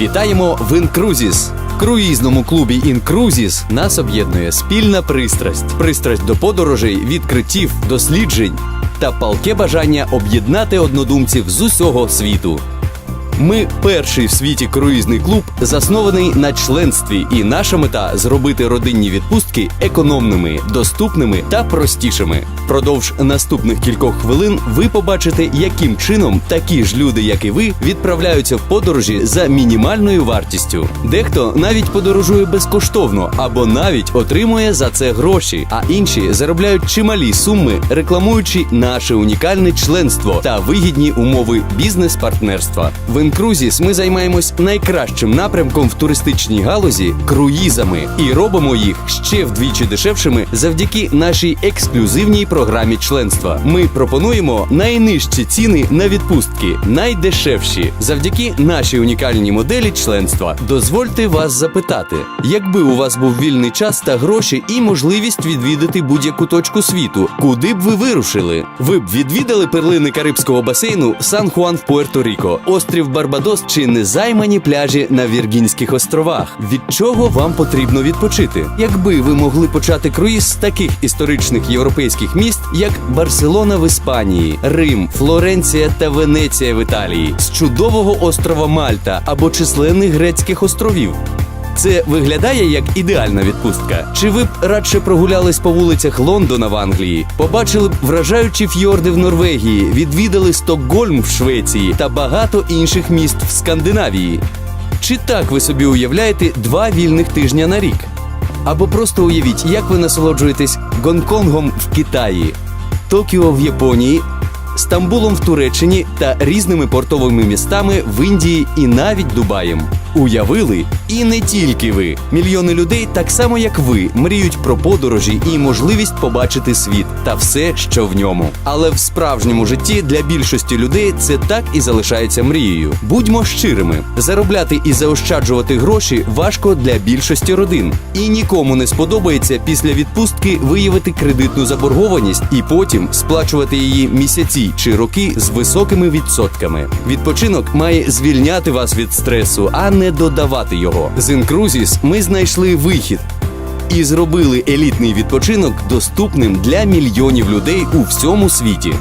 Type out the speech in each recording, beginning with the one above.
Вітаємо в Інкрузіс! В круїзному клубі Інкрузіс нас об'єднує спільна пристрасть. Пристрасть до подорожей, відкриттів, досліджень та палке бажання об'єднати однодумців з усього світу. Ми перший в світі круїзний клуб, заснований на членстві, і наша мета зробити родинні відпустки економними, доступними та простішими. Продовж наступних кількох хвилин ви побачите, яким чином такі ж люди, як і ви, відправляються в подорожі за мінімальною вартістю. Дехто навіть подорожує безкоштовно або навіть отримує за це гроші, а інші заробляють чималі суми, рекламуючи наше унікальне членство та вигідні умови бізнес-партнерства. В Інкрузіс ми займаємось найкращим напрямком в туристичній галузі круїзами і робимо їх ще вдвічі дешевшими завдяки нашій ексклюзивній програмі членства. Ми пропонуємо найнижчі ціни на відпустки, найдешевші завдяки нашій унікальній моделі членства. Дозвольте вас запитати, якби у вас був вільний час та гроші і можливість відвідати будь-яку точку світу, куди б ви вирушили? Ви б відвідали перлини Карибського басейну Сан Хуан в Пуерто-Ріко, острів Барбадос чи незаймані пляжі на Віргінських островах. Від чого вам потрібно відпочити? Якби ви могли почати круїз з таких історичних європейських міст, як Барселона в Іспанії, Рим, Флоренція та Венеція в Італії, з чудового острова Мальта або численних грецьких островів. Це виглядає як ідеальна відпустка. Чи ви б радше прогулялись по вулицях Лондона в Англії, побачили б вражаючі фьорди в Норвегії, відвідали Стокгольм в Швеції та багато інших міст в Скандинавії? Чи так ви собі уявляєте два вільних тижня на рік? Або просто уявіть, як ви насолоджуєтесь Гонконгом в Китаї, Токіо в Японії, Стамбулом в Туреччині та різними портовими містами в Індії і навіть Дубаєм. Уявили, і не тільки ви. Мільйони людей, так само як ви, мріють про подорожі і можливість побачити світ та все, що в ньому. Але в справжньому житті для більшості людей це так і залишається мрією. Будьмо щирими, заробляти і заощаджувати гроші важко для більшості родин. І нікому не сподобається після відпустки виявити кредитну заборгованість і потім сплачувати її місяці чи роки з високими відсотками. Відпочинок має звільняти вас від стресу, а не додавати його. З Інкрузіс ми знайшли вихід. І зробили елітний відпочинок доступним для мільйонів людей у всьому світі.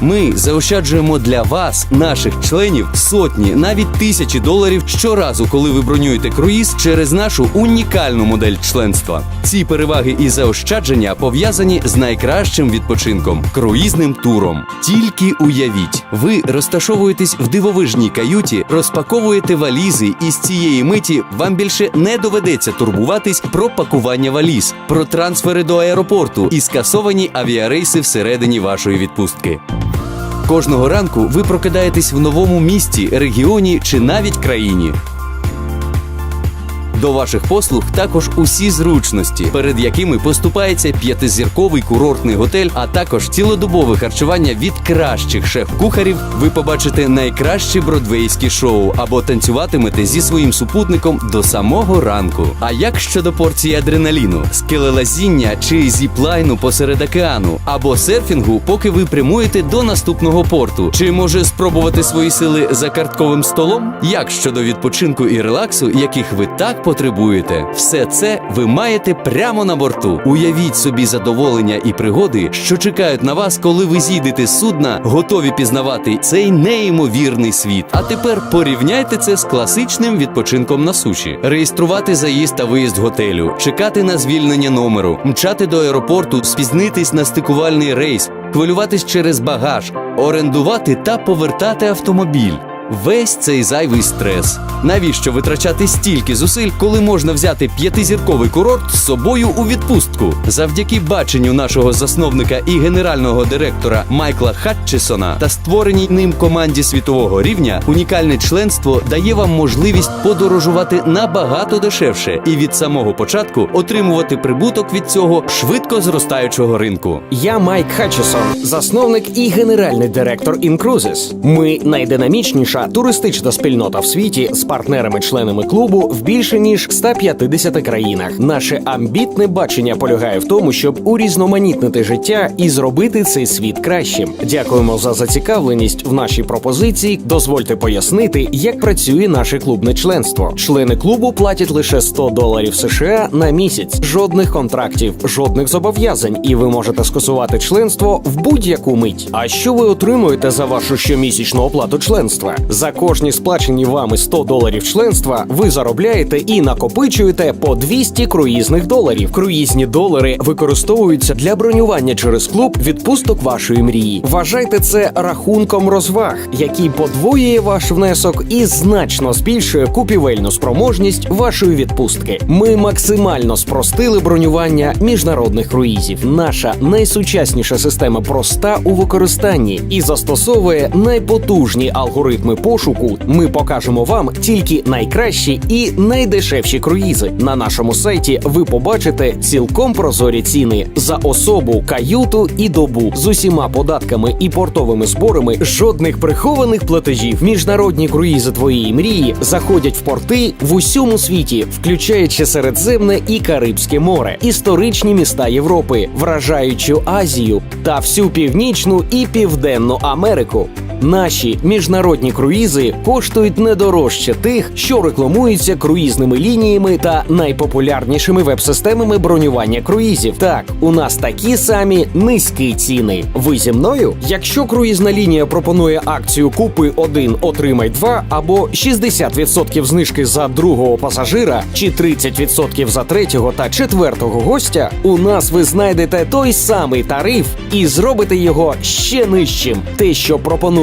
Ми заощаджуємо для вас, наших членів, сотні, навіть тисячі доларів щоразу, коли ви бронюєте круїз через нашу унікальну модель членства. Ці переваги і заощадження пов'язані з найкращим відпочинком круїзним туром. Тільки уявіть, ви розташовуєтесь в дивовижній каюті, розпаковуєте валізи, і з цієї миті вам більше не доведеться турбуватись про пакування валіз, про трансфери до аеропорту і скасовані авіарейси всередині вашої відпустки. Кожного ранку ви прокидаєтесь в новому місті, регіоні чи навіть країні. До ваших послуг також усі зручності, перед якими поступається п'ятизірковий курортний готель, а також цілодобове харчування від кращих шеф-кухарів. Ви побачите найкращі бродвейські шоу або танцюватимете зі своїм супутником до самого ранку. А як щодо порції адреналіну, скелелазіння чи зіплайну посеред океану, або серфінгу, поки ви прямуєте до наступного порту? Чи може спробувати свої сили за картковим столом? Як щодо відпочинку і релаксу, яких ви так потребуєте? Все це ви маєте прямо на борту. Уявіть собі задоволення і пригоди, що чекають на вас, коли ви зійдете з судна, готові пізнавати цей неймовірний світ. А тепер порівняйте це з класичним відпочинком на суші: реєструвати заїзд та виїзд готелю, чекати на звільнення номеру, мчати до аеропорту, спізнитись на стикувальний рейс, хвилюватись через багаж, орендувати та повертати автомобіль. Весь цей зайвий стрес. Навіщо витрачати стільки зусиль, коли можна взяти п'ятизірковий курорт з собою у відпустку? Завдяки баченню нашого засновника і генерального директора Майкла Хатчесона та створеній ним команді світового рівня, унікальне членство дає вам можливість подорожувати набагато дешевше і від самого початку отримувати прибуток від цього швидко зростаючого ринку. Я Майк Хатчесон, засновник і генеральний директор Incruises. Ми найдинамічніша найбільша туристична спільнота в світі з партнерами-членами клубу в більше ніж 150 країнах. Наше амбітне бачення полягає в тому, щоб урізноманітнити життя і зробити цей світ кращим. Дякуємо за зацікавленість в нашій пропозиції. Дозвольте пояснити, як працює наше клубне членство. Члени клубу платять лише 100 доларів США на місяць, жодних контрактів, жодних зобов'язань, і ви можете скасувати членство в будь-яку мить. А що ви отримуєте за вашу щомісячну оплату членства? За кожні сплачені вами 100 доларів членства ви заробляєте і накопичуєте по 200 круїзних доларів. Круїзні долари використовуються для бронювання через клуб відпусток вашої мрії. Вважайте це рахунком розваг, який подвоює ваш внесок і значно збільшує купівельну спроможність вашої відпустки. Ми максимально спростили бронювання міжнародних круїзів. Наша найсучасніша система проста у використанні і застосовує найпотужні алгоритми пошуку. Ми покажемо вам тільки найкращі і найдешевші круїзи. На нашому сайті ви побачите цілком прозорі ціни за особу, каюту і добу з усіма податками і портовими зборами. Жодних прихованих платежів. Міжнародні круїзи твоєї мрії заходять в порти в усьому світі, включаючи Середземне і Карибське море, історичні міста Європи, вражаючу Азію та всю північну і південну Америку. Наші міжнародні круїзи коштують не дорожче тих, що рекламуються круїзними лініями та найпопулярнішими веб-системами бронювання круїзів. Так, у нас такі самі низькі ціни. Ви зі мною? Якщо круїзна лінія пропонує акцію Купи один, отримай два або 60% знижки за другого пасажира, чи 30% за третього та четвертого гостя, у нас ви знайдете той самий тариф і зробите його ще нижчим. Те, що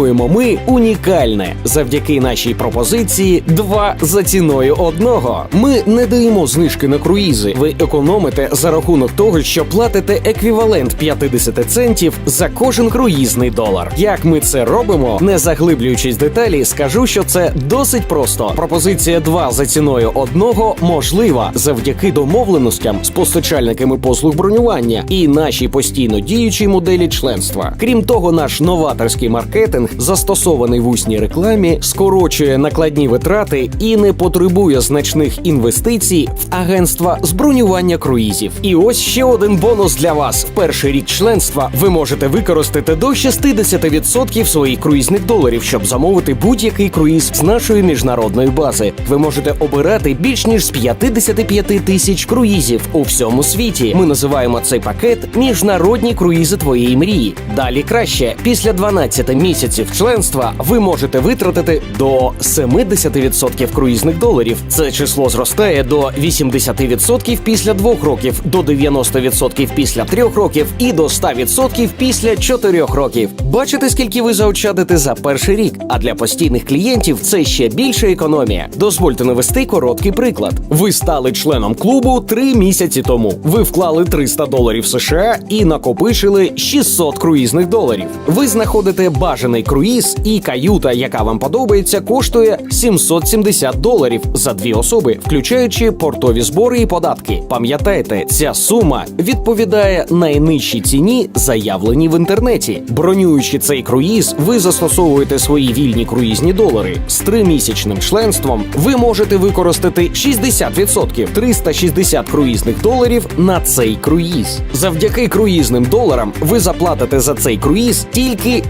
пропонуємо ми, унікальне. Завдяки нашій пропозиції два за ціною одного. Ми не даємо знижки на круїзи. Ви економите за рахунок того, що платите еквівалент 50 центів за кожен круїзний долар. Як ми це робимо, не заглиблюючись деталі, скажу, що це досить просто. Пропозиція 2 за ціною одного можлива завдяки домовленостям з постачальниками послуг бронювання і нашій постійно діючій моделі членства. Крім того, наш новаторський маркетинг, застосований в усній рекламі, скорочує накладні витрати і не потребує значних інвестицій в агентства з бронювання круїзів. І ось ще один бонус для вас: в перший рік членства ви можете використати до 60% своїх круїзних доларів, щоб замовити будь-який круїз з нашої міжнародної бази. Ви можете обирати більш ніж з 55 тисяч круїзів у всьому світі. Ми називаємо цей пакет міжнародні круїзи твоєї мрії. Далі краще після 12 місяців членства ви можете витратити до 70% круїзних доларів. Це число зростає до 80% після двох років, до 90% після трьох років і до 100% після чотирьох років. Бачите, скільки ви заощадите за перший рік. А для постійних клієнтів це ще більша економія. Дозвольте навести короткий приклад. Ви стали членом клубу три місяці тому. Ви вклали 300 доларів США і накопичили 600 круїзних доларів. Ви знаходите бажаний круїз, і каюта, яка вам подобається, коштує 770 доларів за дві особи, включаючи портові збори і податки. Пам'ятайте, ця сума відповідає найнижчій ціні, заявленій в інтернеті. Бронюючи цей круїз, ви застосовуєте свої вільні круїзні долари. З тримісячним членством ви можете використати 60% 360 круїзних доларів на цей круїз. Завдяки круїзним доларам ви заплатите за цей круїз тільки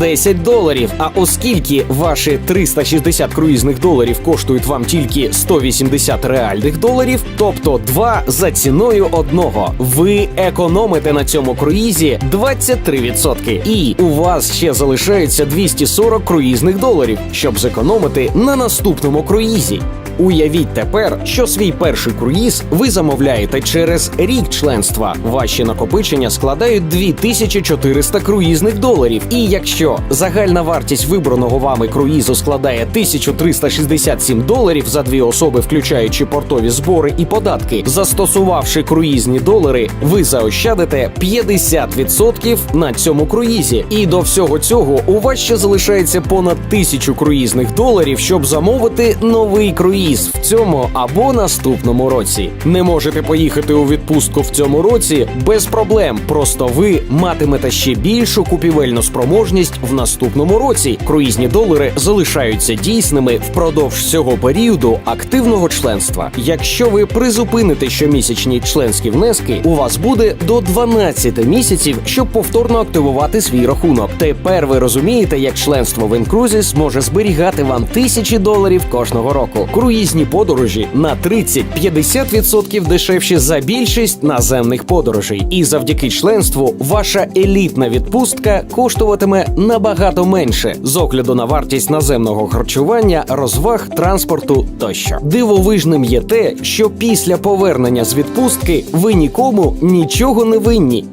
410 доларів. А оскільки ваші 360 круїзних доларів коштують вам тільки 180 реальних доларів, тобто два за ціною одного, ви економите на цьому круїзі 23%. І у вас ще залишається 240 круїзних доларів, щоб зекономити на наступному круїзі. Уявіть тепер, що свій перший круїз ви замовляєте через рік членства. Ваші накопичення складають 2400 круїзних доларів. І якщо загальна вартість вибраного вами круїзу складає 1367 доларів за дві особи, включаючи портові збори і податки, застосувавши круїзні долари, ви заощадите 50% на цьому круїзі. І до всього цього у вас ще залишається понад тисячу круїзних доларів, щоб замовити новий круїз. Круїз в цьому або наступному році. Не можете поїхати у відпустку в цьому році без проблем. Просто ви матимете ще більшу купівельну спроможність в наступному році. Круїзні долари залишаються дійсними впродовж всього періоду активного членства. Якщо ви призупините щомісячні членські внески, у вас буде до 12 місяців, щоб повторно активувати свій рахунок. Тепер ви розумієте, як членство в Incruises може зберігати вам тисячі доларів кожного року. Круїзні подорожі на 30-50% дешевші за більшість наземних подорожей. І завдяки членству ваша елітна відпустка коштуватиме набагато менше з огляду на вартість наземного харчування, розваг, транспорту тощо. Дивовижним є те, що після повернення з відпустки ви нікому нічого не винні,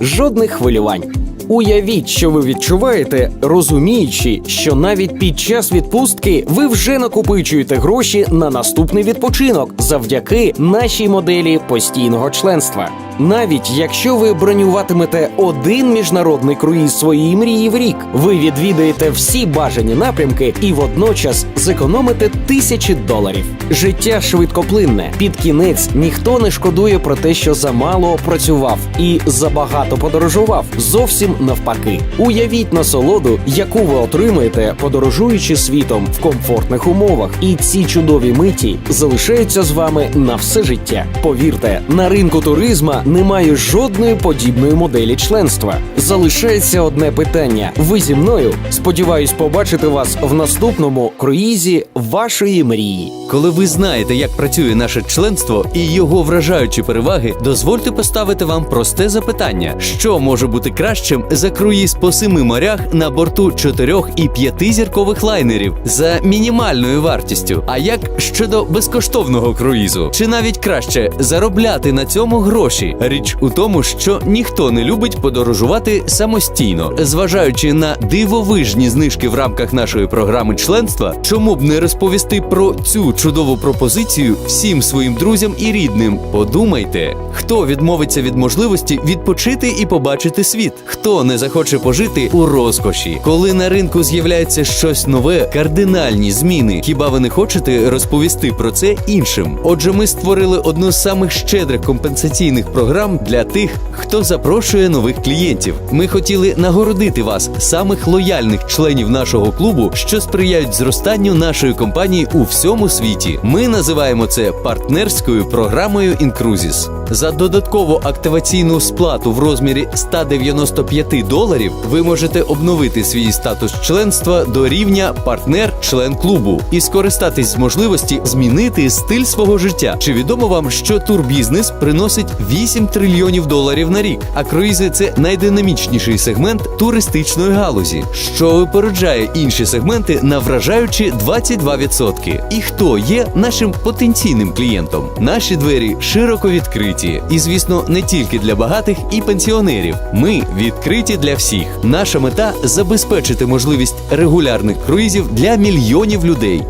жодних хвилювань. Уявіть, що ви відчуваєте, розуміючи, що навіть під час відпустки ви вже накопичуєте гроші на наступний відпочинок завдяки нашій моделі постійного членства. Навіть якщо ви бронюватимете один міжнародний круїз своєї мрії в рік, ви відвідаєте всі бажані напрямки і водночас зекономите тисячі доларів. Життя швидкоплинне. Під кінець ніхто не шкодує про те, що замало працював і забагато подорожував. Зовсім навпаки. Уявіть насолоду, яку ви отримаєте, подорожуючи світом в комфортних умовах. І ці чудові миті залишаються з вами на все життя. Повірте, на ринку туризма немає жодної подібної моделі членства. Залишається одне питання. Ви зі мною сподіваюсь побачити вас в наступному круїзі вашої мрії. Коли ви знаєте, як працює наше членство і його вражаючі переваги, дозвольте поставити вам просте запитання: що може бути кращим за круїз по семи морях на борту чотирьох і п'яти зіркових лайнерів за мінімальною вартістю? А як щодо безкоштовного круїзу? Чи навіть краще заробляти на цьому гроші? Річ у тому, що ніхто не любить подорожувати самостійно, зважаючи на дивовижні знижки в рамках нашої програми членства, чому б не розповісти про цю чудову пропозицію всім своїм друзям і рідним. Подумайте, хто відмовиться від можливості відпочити і побачити світ, хто не захоче пожити у розкоші, коли на ринку з'являється щось нове, кардинальні зміни. Хіба ви не хочете розповісти про це іншим? Отже, ми створили одну з самих щедрих компенсаційних програм для тих, хто запрошує нових клієнтів. Ми хотіли нагородити вас, самих лояльних членів нашого клубу, що сприяють зростанню нашої компанії у всьому світі. Ми називаємо це партнерською програмою Incruises. За додаткову активаційну сплату в розмірі 195 доларів ви можете обновити свій статус членства до рівня партнер-член клубу і скористатись з можливості змінити стиль свого життя. Чи відомо вам, що турбізнес приносить 8 трильйонів доларів на рік? А круїзи це найдинамічніший сегмент туристичної галузі, що випереджає інші сегменти на вражаючі 22%. І хто є нашим потенційним клієнтом? Наші двері широко відкриті, і звісно, не тільки для багатих і пенсіонерів. Ми відкриті для всіх. Наша мета забезпечити можливість регулярних круїзів для мільйонів людей.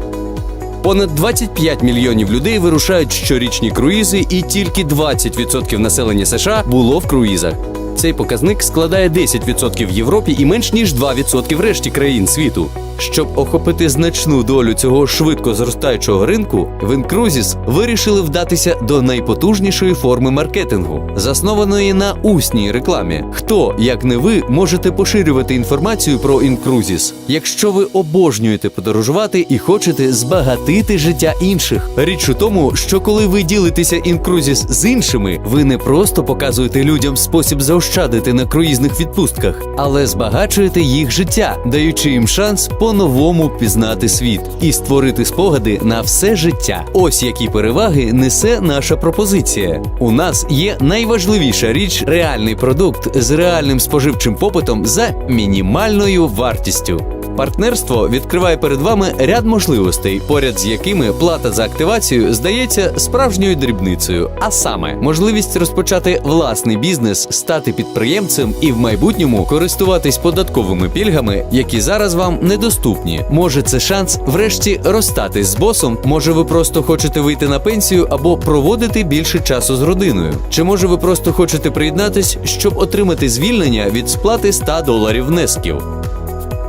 Понад 25 мільйонів людей вирушають щорічні круїзи, і тільки 20% населення США було в круїзах. Цей показник складає 10% в Європі і менш ніж 2% в решті країн світу. Щоб охопити значну долю цього швидко зростаючого ринку, в Incruises вирішили вдатися до найпотужнішої форми маркетингу, заснованої на усній рекламі. Хто, як не ви, можете поширювати інформацію про Incruises, якщо ви обожнюєте подорожувати і хочете збагатити життя інших. Річ у тому, що коли ви ділитеся Incruises з іншими, ви не просто показуєте людям спосіб заощадити на круїзних відпустках, але збагачуєте їх життя, даючи їм шанс по-новому пізнати світ і створити спогади на все життя. Ось які переваги несе наша пропозиція. У нас є найважливіша річ реальний продукт з реальним споживчим попитом за мінімальною вартістю. Партнерство відкриває перед вами ряд можливостей, поряд з якими плата за активацію здається справжньою дрібницею, а саме можливість розпочати власний бізнес, стати підприємцем і в майбутньому користуватись податковими пільгами, які зараз вам недоступні. Може, це шанс врешті розстатись з босом. Може, ви просто хочете вийти на пенсію або проводити більше часу з родиною. Чи може ви просто хочете приєднатись, щоб отримати звільнення від сплати 100 доларів внесків?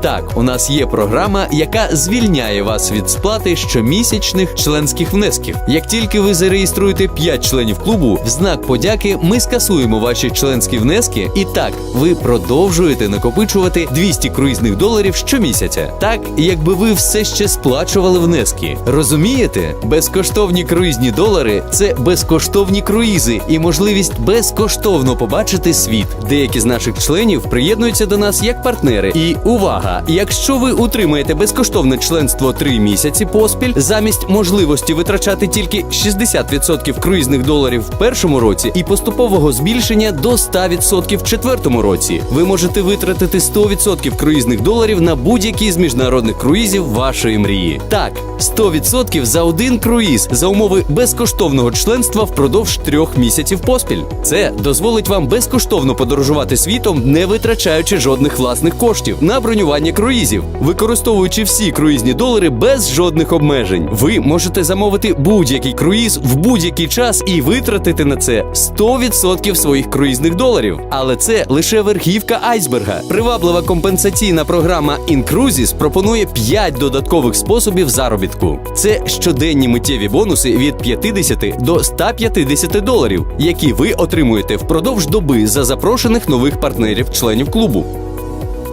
Так, у нас є програма, яка звільняє вас від сплати щомісячних членських внесків. Як тільки ви зареєструєте 5 членів клубу, в знак подяки ми скасуємо ваші членські внески, і так ви продовжуєте накопичувати 200 круїзних доларів щомісяця. Так, якби ви все ще сплачували внески. Розумієте? Безкоштовні круїзні долари це безкоштовні круїзи і можливість безкоштовно побачити світ. Деякі з наших членів приєднуються до нас як партнери. І увага! Якщо ви утримаєте безкоштовне членство 3 місяці поспіль, замість можливості витрачати тільки 60% круїзних доларів в першому році і поступового збільшення до 100% в четвертому році, ви можете витратити 100% круїзних доларів на будь-який з міжнародних круїзів вашої мрії. Так, 100% за один круїз за умови безкоштовного членства впродовж трьох місяців поспіль. Це дозволить вам безкоштовно подорожувати світом, не витрачаючи жодних власних коштів на бронювання круїзів, використовуючи всі круїзні долари без жодних обмежень. Ви можете замовити будь-який круїз в будь-який час і витратити на це 100% своїх круїзних доларів. Але це лише верхівка айсберга. Приваблива компенсаційна програма InCruises пропонує 5 додаткових способів заробітку. Це щоденні миттєві бонуси від 50 до 150 доларів, які ви отримуєте впродовж доби за запрошених нових партнерів-членів клубу.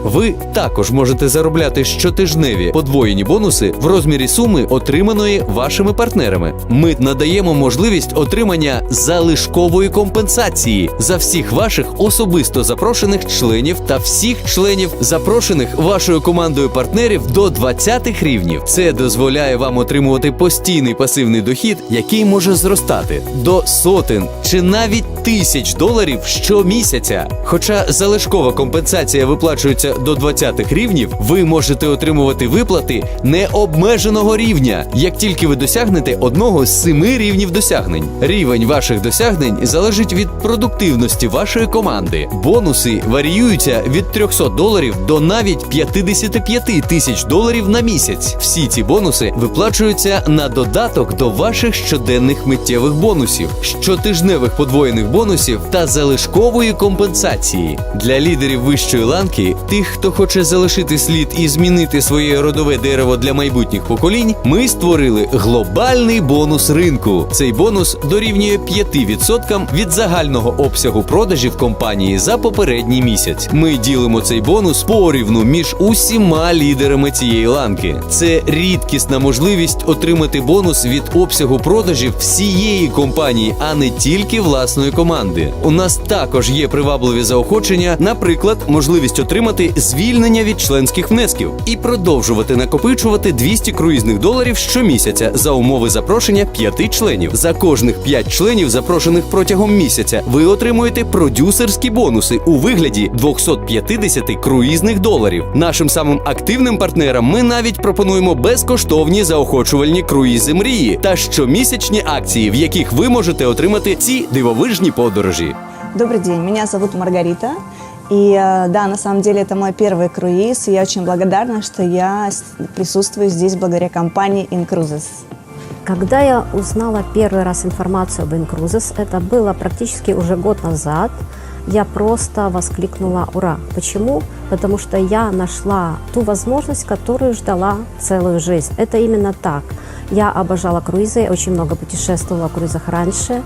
Ви також можете заробляти щотижневі подвоєні бонуси в розмірі суми, отриманої вашими партнерами. Ми надаємо можливість отримання залишкової компенсації за всіх ваших особисто запрошених членів та всіх членів, запрошених вашою командою партнерів до 20 рівнів. Це дозволяє вам отримувати постійний пасивний дохід, який може зростати до сотень чи навіть тисяч доларів щомісяця. Хоча залишкова компенсація виплачується до 20 рівнів, ви можете отримувати виплати необмеженого рівня, як тільки ви досягнете одного з семи рівнів досягнень. Рівень ваших досягнень залежить від продуктивності вашої команди. Бонуси варіюються від 300 доларів до навіть 55 тисяч доларів на місяць. Всі ці бонуси виплачуються на додаток до ваших щоденних миттєвих бонусів, щотижневих подвоєних бонусів та залишкової компенсації для лідерів вищої ланки, тих, хто хоче залишити слід і змінити своє родове дерево для майбутніх поколінь. Ми створили глобальний бонус ринку. Цей бонус дорівнює 5% від загального обсягу продажів компанії за попередній місяць. Ми ділимо цей бонус порівну між усіма лідерами цієї ланки. Це рідкісна можливість отримати бонус від обсягу продажів всієї компанії, а не тільки власної команди. У нас також є привабливі заохочення, наприклад, можливість отримати звільнення від членських внесків і продовжувати накопичувати 200 круїзних доларів щомісяця за умови запрошення 5 членів. За кожних 5 членів, запрошених протягом місяця, ви отримуєте продюсерські бонуси у вигляді 250 круїзних доларів. Нашим самим активним партнерам ми навіть пропонуємо безкоштовні заохочувальні круїзи мрії та щомісячні акції, в яких ви можете отримати ці дивовижні подорожі. Добрый день, меня зовут Маргарита. И э, да, на самом деле это мой первый круиз. И я очень благодарна, что я с- присутствую здесь благодаря компании InCruises. Когда я узнала первый раз информацию об Incruises, это было практически уже год назад, я просто воскликнула «Ура!». Почему? Потому что я нашла ту возможность, которую ждала целую жизнь. Это именно так. Я обожала круизы, я очень много путешествовала в круизах раньше.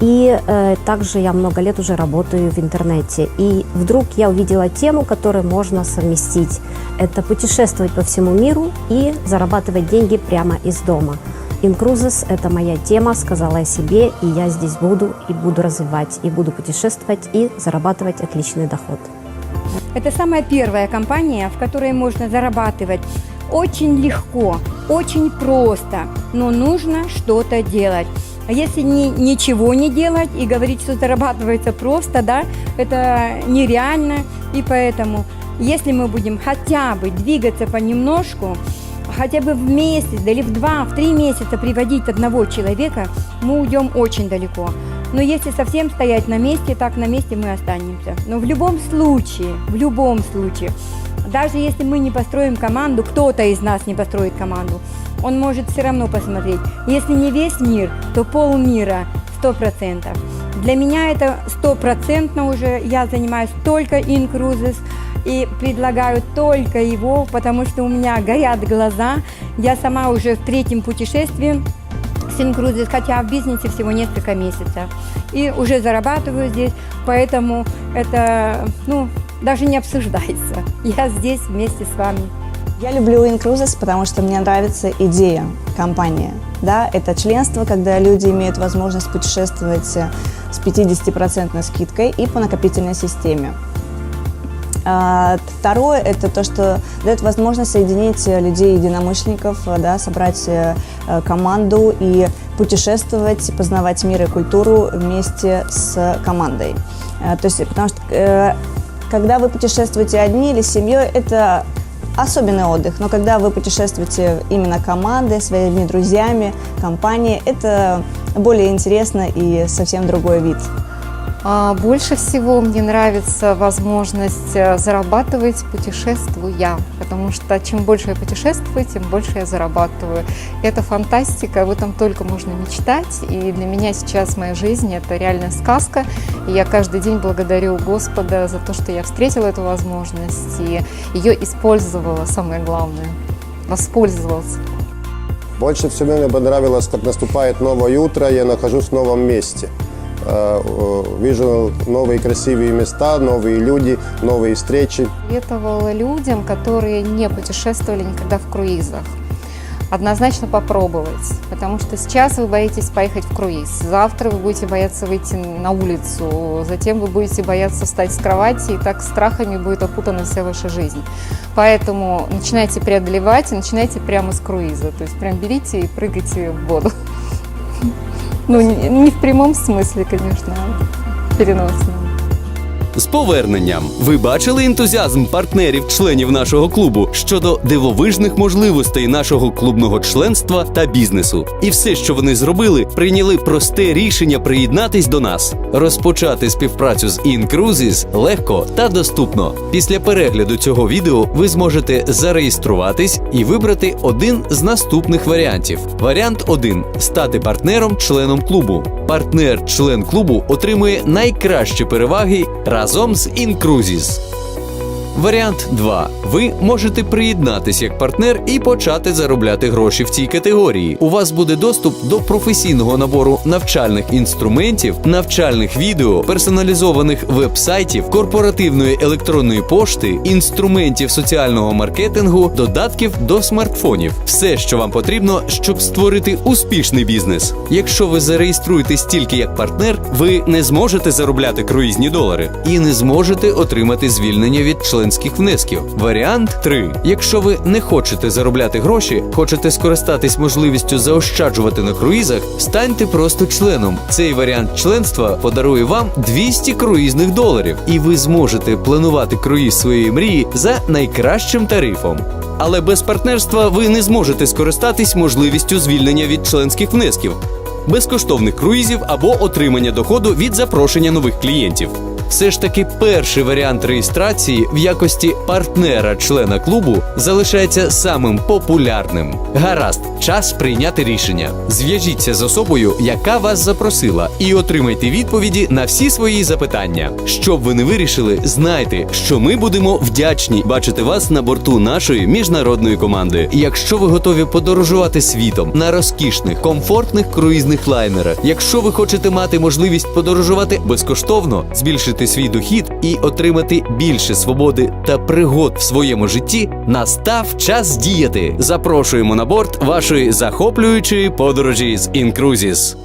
И э, также я много лет уже работаю в интернете. И вдруг я увидела тему, которую можно совместить. Это путешествовать по всему миру и зарабатывать деньги прямо из дома. Incruises – это моя тема, сказала я себе, и я здесь буду, и буду развивать, и буду путешествовать, и зарабатывать отличный доход. Это самая первая компания, в которой можно зарабатывать очень легко, очень просто, но нужно что-то делать. А если ни- ничего не делать и говорить, что зарабатывается просто, да, это нереально. И поэтому, если мы будем хотя бы двигаться понемножку, хотя бы в месяц, да или в два, в три месяца приводить одного человека, мы уйдем очень далеко. Но если совсем стоять на месте, так на месте мы останемся. Но в любом случае, в любом случае, даже если мы не построим команду, кто-то из нас не построит команду, он может все равно посмотреть. Если не весь мир, то полмира, сто процентов. Для меня это стопроцентно уже, я занимаюсь только инкрузис и предлагаю только его, потому что у меня горят глаза. Я сама уже в третьем путешествии с инкрузис, хотя в бизнесе всего несколько месяцев. И уже зарабатываю здесь, поэтому это, ну, даже не обсуждается. Я здесь вместе с вами. Я люблю Incruises, потому что мне нравится идея компании. Да, это членство, когда люди имеют возможность путешествовать э, с 50% скидкой и по накопительной системе. А, Второе – это то, что дает возможность соединить э, людей-единомышленников, э, да, собрать команду и путешествовать, познавать мир и культуру вместе с командой. То есть, потому что когда вы путешествуете одни или с семьей, это особенный отдых. Но когда вы путешествуете именно командой, своими друзьями, компанией, это более интересно и совсем другой вид. А, Больше всего мне нравится возможность э, зарабатывать путешествуя, потому что чем больше я путешествую, тем больше я зарабатываю. Это фантастика, об этом только можно мечтать. И для меня сейчас моя жизнь – это реальная сказка. И я каждый день благодарю Господа за то, что я встретила эту возможность и ее использовала, самое главное, воспользовалась. Больше всего мне понравилось, как наступает новое утро, я нахожусь в новом месте. Э, э, Вижу новые красивые места, новые люди, новые встречи. Советовала людям, которые не путешествовали никогда в круизах. Однозначно попробовать, потому что сейчас вы боитесь поехать в круиз, завтра вы будете бояться выйти на улицу, затем вы будете бояться встать с кровати, и так страхами будет опутана вся ваша жизнь. Поэтому начинайте преодолевать и начинайте прямо с круиза, то есть прям берите и прыгайте в воду. Ну, не в прямом смысле, конечно, а переносном. З поверненням ви бачили ентузіазм партнерів-членів нашого клубу щодо дивовижних можливостей нашого клубного членства та бізнесу. І все, що вони зробили, прийняли просте рішення приєднатись до нас. Розпочати співпрацю з InCruises легко та доступно. Після перегляду цього відео ви зможете зареєструватись і вибрати один з наступних варіантів. Варіант 1 стати партнером-членом клубу. Партнер-член клубу отримує найкращі переваги разом з InCruises. Варіант 2. Ви можете приєднатись як партнер і почати заробляти гроші в цій категорії. У вас буде доступ до професійного набору навчальних інструментів, навчальних відео, персоналізованих веб-сайтів, корпоративної електронної пошти, інструментів соціального маркетингу, додатків до смартфонів. Все, що вам потрібно, щоб створити успішний бізнес. Якщо ви зареєструєтесь тільки як партнер, ви не зможете заробляти круїзні долари і не зможете отримати звільнення від членських внесків. Варіант 3. Якщо ви не хочете заробляти гроші, хочете скористатись можливістю заощаджувати на круїзах, станьте просто членом. Цей варіант членства подарує вам 200 круїзних доларів, і ви зможете планувати круїз своєї мрії за найкращим тарифом. Але без партнерства ви не зможете скористатись можливістю звільнення від членських внесків, безкоштовних круїзів або отримання доходу від запрошення нових клієнтів. Все ж таки, перший варіант реєстрації в якості партнера-члена клубу залишається самим популярним. Гаразд, час прийняти рішення. Зв'яжіться з особою, яка вас запросила, і отримайте відповіді на всі свої запитання. Щоб ви не вирішили, знайте, що ми будемо вдячні бачити вас на борту нашої міжнародної команди. Якщо ви готові подорожувати світом на розкішних, комфортних круїзних лайнерах, якщо ви хочете мати можливість подорожувати безкоштовно, збільшити свій дохід і отримати більше свободи та пригод в своєму житті, настав час діяти. Запрошуємо на борт вашої захоплюючої подорожі з Incruises.